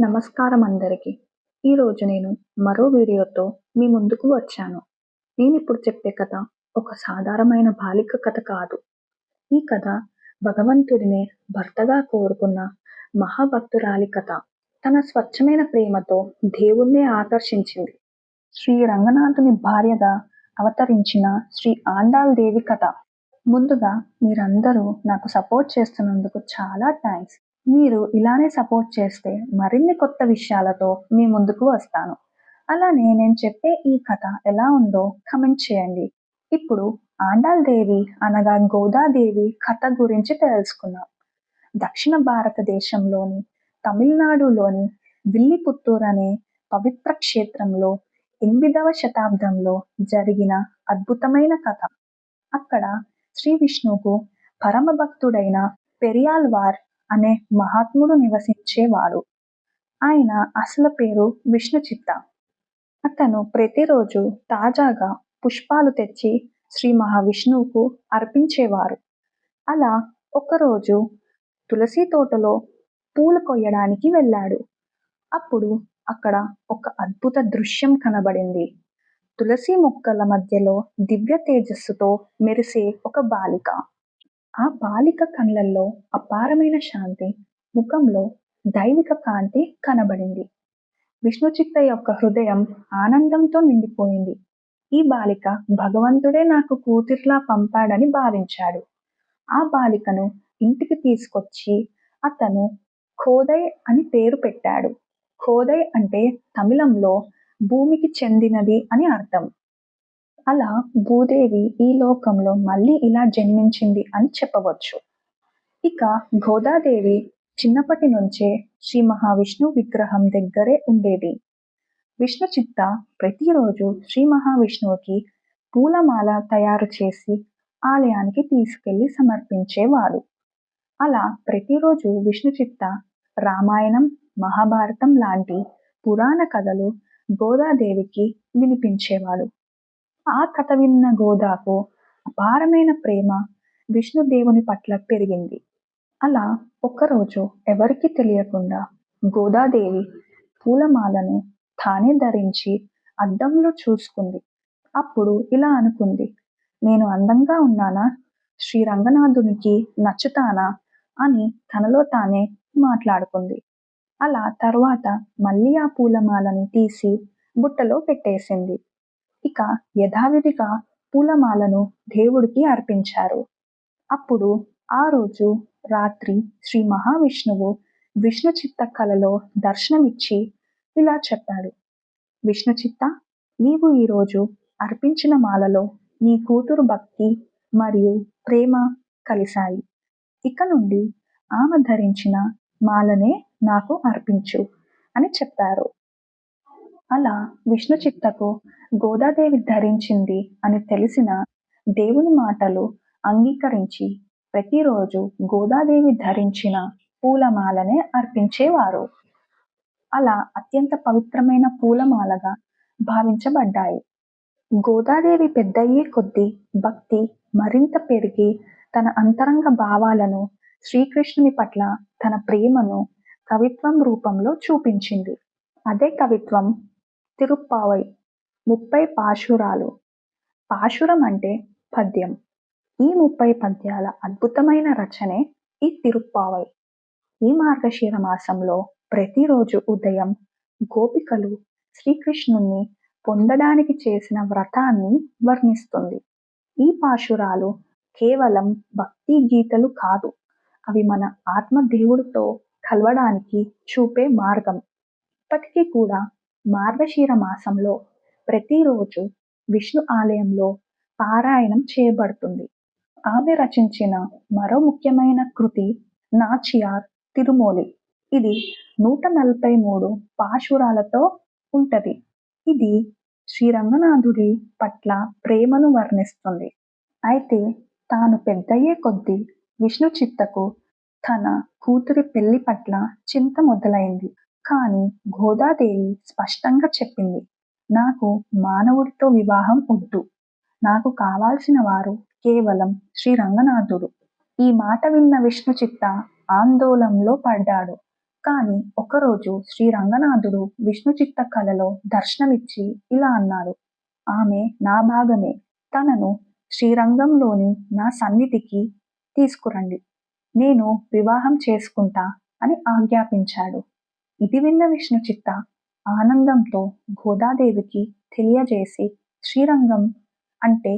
నమస్కారం అందరికీ ఈరోజు నేను మరో వీడియోతో మీ ముందుకు వచ్చాను. నేను ఇప్పుడు చెప్పే కథ ఒక సాధారణమైన బాలిక కథ కాదు. ఈ కథ భగవంతుడిని భర్తగా కోరుకున్న మహాభక్తురాలి కథ. తన స్వచ్ఛమైన ప్రేమతో దేవుణ్ణి ఆకర్షించింది. శ్రీ రంగనాథుని భార్యగా అవతరించిన శ్రీ ఆండాల్ దేవి కథ. ముందుగా మీరందరూ నాకు సపోర్ట్ చేస్తున్నందుకు చాలా థ్యాంక్స్. మీరు ఇలానే సపోర్ట్ చేస్తే మరిన్ని కొత్త విషయాలతో మీ ముందుకు వస్తాను. అలానే నేను చెప్పే ఈ కథ ఎలా ఉందో కమెంట్ చేయండి. ఇప్పుడు ఆండాల్ దేవి అనగా గోదాదేవి కథ గురించి తెలుసుకుందాం. దక్షిణ భారతదేశంలోని తమిళనాడులోని విల్లిపుత్తూర్ అనే పవిత్ర క్షేత్రంలో ఎనిమిదవ శతాబ్దంలో జరిగిన అద్భుతమైన కథ. అక్కడ శ్రీ విష్ణువుకు పరమ భక్తుడైన పెరియాల్వార్ అనే మహాత్ముడు నివసించేవాడు. ఆయన అసలు పేరు విష్ణు చిత్త అతను ప్రతిరోజు తాజాగా పుష్పాలు తెచ్చి శ్రీ మహావిష్ణువుకు అర్పించేవారు. అలా ఒకరోజు తులసి తోటలో పూలు కొయ్యడానికి వెళ్ళాడు. అప్పుడు అక్కడ ఒక అద్భుత దృశ్యం కనబడింది. తులసి మొక్కల మధ్యలో దివ్య తేజస్సుతో మెరిసే ఒక బాలిక. ఆ బాలిక కళ్ళల్లో అపారమైన శాంతి ముఖంలో దైవిక కాంతి కనబడింది. విష్ణుచిత్త యొక్క హృదయం ఆనందంతో నిండిపోయింది. ఈ బాలిక భగవంతుడే నాకు కూతుర్లా పంపాడని భావించాడు. ఆ బాలికను ఇంటికి తీసుకొచ్చి అతను ఖోదయ్ అని పేరు పెట్టాడు. ఖోదయ్ అంటే తమిళంలో భూమికి చెందినది అని అర్థం. అలా భూదేవి ఈ లోకంలో మళ్ళీ ఇలా జన్మించింది అని చెప్పవచ్చు. ఇక గోదాదేవి చిన్నప్పటి నుంచే శ్రీ మహావిష్ణు విగ్రహం దగ్గరే ఉండేది. విష్ణు చిత్త ప్రతిరోజు శ్రీ మహావిష్ణువుకి పూలమాల తయారు చేసి ఆలయానికి తీసుకెళ్ళి సమర్పించేవాడు అలా ప్రతిరోజు విష్ణు చిత్త రామాయణం మహాభారతం లాంటి పురాణ కథలు గోదాదేవికి వినిపించేవాడు ఆ కథ విన్న గోదాకు అపారమైన ప్రేమ విష్ణుదేవుని పట్ల పెరిగింది. అలా ఒక్కరోజు ఎవరికి తెలియకుండా గోదాదేవి పూలమాలను తానే ధరించి అద్దంలో చూసుకుంది. అప్పుడు ఇలా అనుకుంది నేను అందంగా ఉన్నానా? శ్రీ రంగనాథునికి నచ్చుతానా? అని తనలో తానే మాట్లాడుకుంది. అలా తర్వాత మళ్ళీ ఆ పూలమాలని తీసి బుట్టలో పెట్టేసింది. ఇక యథావిధిగా పూలమాలను దేవుడికి అర్పించారు. అప్పుడు ఆ రోజు రాత్రి శ్రీ మహావిష్ణువు విష్ణు చిత్త కలలో దర్శనమిచ్చి ఇలా చెప్పాడు. విష్ణు చిత్త నీవు ఈరోజు అర్పించిన మాలలో నీ కూతురు భక్తి మరియు ప్రేమ కలిశాయి. ఇక నుండి ఆమె ధరించిన మాలనే నాకు అర్పించు అని చెప్పారు. అలా విష్ణు చిత్తకు గోదాదేవి ధరించింది అని తెలిసిన దేవుని మాటలు అంగీకరించి ప్రతిరోజు గోదాదేవి ధరించిన పూలమాలనే అర్పించేవారు. అలా అత్యంత పవిత్రమైన పూలమాలగా భావించబడ్డాయి. గోదాదేవి పెద్దయ్యే కొద్దీ భక్తి మరింత పెరిగి తన అంతరంగ భావాలను శ్రీకృష్ణుని పట్ల తన ప్రేమను కవిత్వం రూపంలో చూపించింది. అదే కవిత్వం తిరుప్పావై. ముప్పై పాశురాలు. పాశురం అంటే పద్యం. ఈ ముప్పై పద్యాల అద్భుతమైన రచనే ఈ తిరుప్పావై. ఈ మార్గశీర మాసంలో ప్రతిరోజు ఉదయం గోపికలు శ్రీకృష్ణుణ్ణి పొందడానికి చేసిన వ్రతాన్ని వర్ణిస్తుంది. ఈ పాశురాలు కేవలం భక్తి గీతలు కాదు. అవి మన ఆత్మ దేవుడితో కలవడానికి చూపే మార్గం. ఇప్పటికీ కూడా మార్గశీర మాసంలో ప్రతిరోజు విష్ణు ఆలయంలో పారాయణం చేయబడుతుంది. ఆమె రచించిన మరో ముఖ్యమైన కృతి నాచియార్ తిరుమోలి. ఇది నూట నలభై మూడు పాశురాలతో ఉంటది. ఇది శ్రీరంగనాథుడి పట్ల ప్రేమను వర్ణిస్తుంది. అయితే తాను పెద్దయ్యే కొద్దీ విష్ణు చిత్తకు తన కూతురి పెళ్ళి పట్ల చింత మొదలైంది. కానీ గోదాదేవి స్పష్టంగా చెప్పింది నాకు మానవుడితో వివాహం వద్దు. నాకు కావాల్సిన వారు కేవలం శ్రీ రంగనాథుడు ఈ మాట విన్న విష్ణు చిత్త ఆందోళనలో పడ్డాడు. కానీ ఒకరోజు శ్రీ రంగనాథుడు విష్ణు చిత్త కలలో దర్శనమిచ్చి ఇలా అన్నాడు ఆమె నా భాగమే. తనను శ్రీరంగంలోని నా సన్నిధికి తీసుకురండి. నేను వివాహం చేసుకుంటా అని ఆజ్ఞాపించాడు. ఇది విన్న విష్ణు చిత్త ఆనందంతో గోదాదేవికి తెలియజేసి శ్రీరంగం అంటే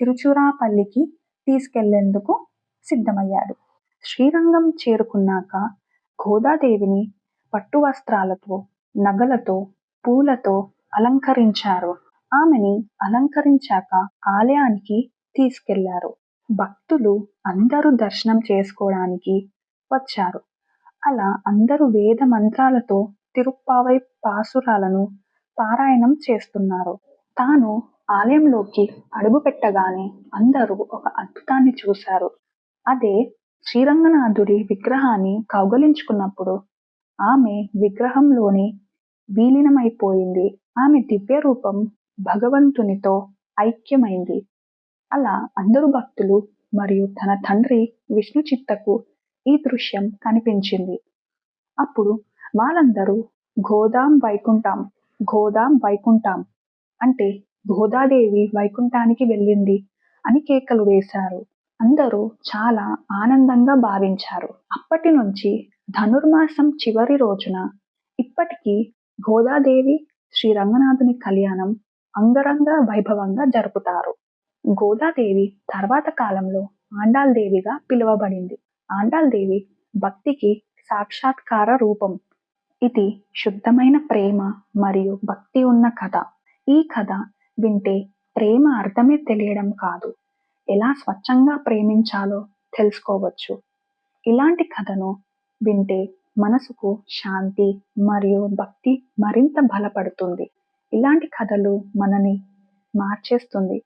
తిరుచురాపల్లికి తీసుకెళ్ళేందుకు సిద్ధమయ్యాడు. శ్రీరంగం చేరుకున్నాక గోదాదేవిని పట్టు వస్త్రాలతో నగలతో పూలతో అలంకరించారు. ఆమెని అలంకరించాక ఆలయానికి తీసుకెళ్ళారు. భక్తులు అందరూ దర్శనం చేసుకోవడానికి వచ్చారు. అలా అందరూ వేద మంత్రాలతో తిరుప్పావై పాసురాలను పారాయణం చేస్తున్నారు. తాను ఆలయంలోకి అడుగు పెట్టగానే అందరూ ఒక అద్భుతాన్ని చూశారు. అదే శ్రీరంగనాథుడి విగ్రహాన్ని కౌగలించుకున్నప్పుడు ఆమె విగ్రహంలోని విలీనమైపోయింది. ఆమె దివ్య రూపం భగవంతునితో ఐక్యమైంది. అలా అందరు భక్తులు మరియు తన తండ్రి విష్ణు చిత్తకు ఈ దృశ్యం కనిపించింది. అప్పుడు వాళ్ళందరూ గోదాం వైకుంఠం గోదాం వైకుంఠం అంటే గోదాదేవి వైకుంఠానికి వెళ్ళింది అని కేకలు వేశారు. అందరూ చాలా ఆనందంగా భావించారు. అప్పటి నుంచి ధనుర్మాసం చివరి రోజున ఇప్పటికీ గోదాదేవి శ్రీ రంగనాథుని కళ్యాణం అంగరంగ వైభవంగా జరుపుతారు. గోదాదేవి తర్వాత కాలంలో ఆండాల్ దేవిగా పిలువబడింది. ఆండాల్ దేవి భక్తికి సాక్షాత్కార రూపం. ఇది శుద్ధమైన ప్రేమ మరియు భక్తి ఉన్న కథ. ఈ కథ వింటే ప్రేమ అర్థమే తెలియడం కాదు. ఎలా స్వచ్ఛంగా ప్రేమించాలో తెలుసుకోవచ్చు. ఇలాంటి కథను వింటే మనసుకు శాంతి మరియు భక్తి మరింత బలపడుతుంది. ఇలాంటి కథలు మనని మార్చేస్తుంది.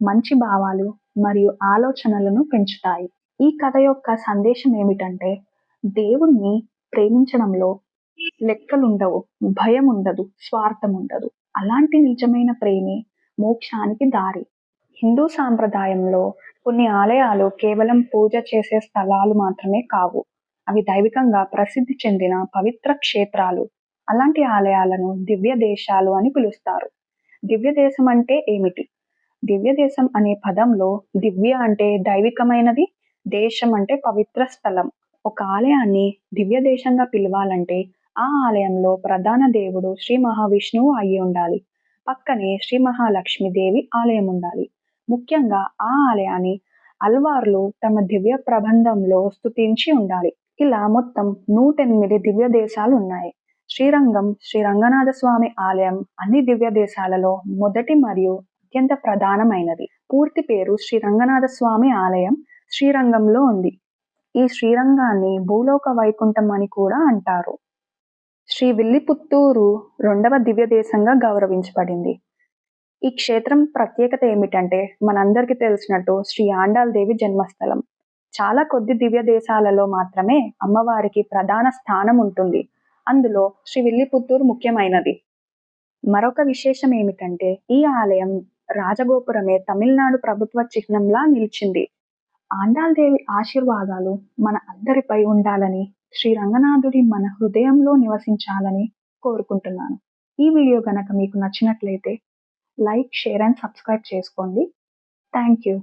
మంచి భావాలు మరియు ఆలోచనలను పెంచుతాయి. ఈ కథ యొక్క సందేశం ఏమిటంటే దేవుణ్ణి ప్రేమించడంలో లెక్కలుండవు భయం ఉండదు స్వార్థం ఉండదు అలాంటి నిజమైన ప్రేమే మోక్షానికి దారి. హిందూ సాంప్రదాయంలో కొన్ని ఆలయాలు కేవలం పూజ చేసే స్థలాలు మాత్రమే కావు. అవి దైవికంగా ప్రసిద్ధి చెందిన పవిత్ర క్షేత్రాలు. అలాంటి ఆలయాలను దివ్య దేశాలు అని పిలుస్తారు. దివ్య దేశం అంటే ఏమిటి? దివ్య దేశం అనే పదంలో దివ్య అంటే దైవికమైనది దేశం అంటే పవిత్ర స్థలం. ఒక ఆలయాన్ని దివ్య దేశంగా పిలవాలంటే ఆ ఆలయంలో ప్రధాన దేవుడు శ్రీ మహావిష్ణువు అయి ఉండాలి. పక్కనే శ్రీ మహాలక్ష్మీదేవి ఆలయం ఉండాలి. ముఖ్యంగా ఆ ఆలయాన్ని అల్వార్లు తమ దివ్య ప్రబంధంలో స్తుతించి ఉండాలి. ఇలా మొత్తం నూట ఎనిమిది దివ్య దేశాలు ఉన్నాయి. శ్రీరంగం శ్రీ రంగనాథ స్వామి ఆలయం అన్ని దివ్య దేశాలలో మొదటి మరియు అత్యంత ప్రధానమైనది. పూర్తి పేరు శ్రీ రంగనాథ స్వామి ఆలయం. శ్రీరంగంలో ఉంది. ఈ శ్రీరంగాన్ని భూలోక వైకుంఠం అని కూడా అంటారు. శ్రీ విల్లిపుత్తూరు రెండవ దివ్య దేశంగా గౌరవించబడింది. ఈ క్షేత్రం ప్రత్యేకత ఏమిటంటే మనందరికీ తెలిసినట్టు శ్రీ ఆండాల్ దేవి జన్మస్థలం. చాలా కొద్ది దివ్య దేశాలలో మాత్రమే అమ్మవారికి ప్రధాన స్థానం ఉంటుంది. అందులో శ్రీ విల్లిపుత్తూరు ముఖ్యమైనది. మరొక విశేషం ఏమిటంటే ఈ ఆలయం రాజగోపురమే తమిళనాడు ప్రభుత్వ చిహ్నంలా నిలిచింది. ఆండాల్దేవి ఆశీర్వాదాలు మన అందరిపై ఉండాలని శ్రీ రంగనాథుడి మన హృదయంలో నివసించాలని కోరుకుంటున్నాను. ఈ వీడియో గనక మీకు నచ్చినట్లయితే లైక్ షేర్ అండ్ సబ్స్క్రైబ్ చేసుకోండి. Thank you.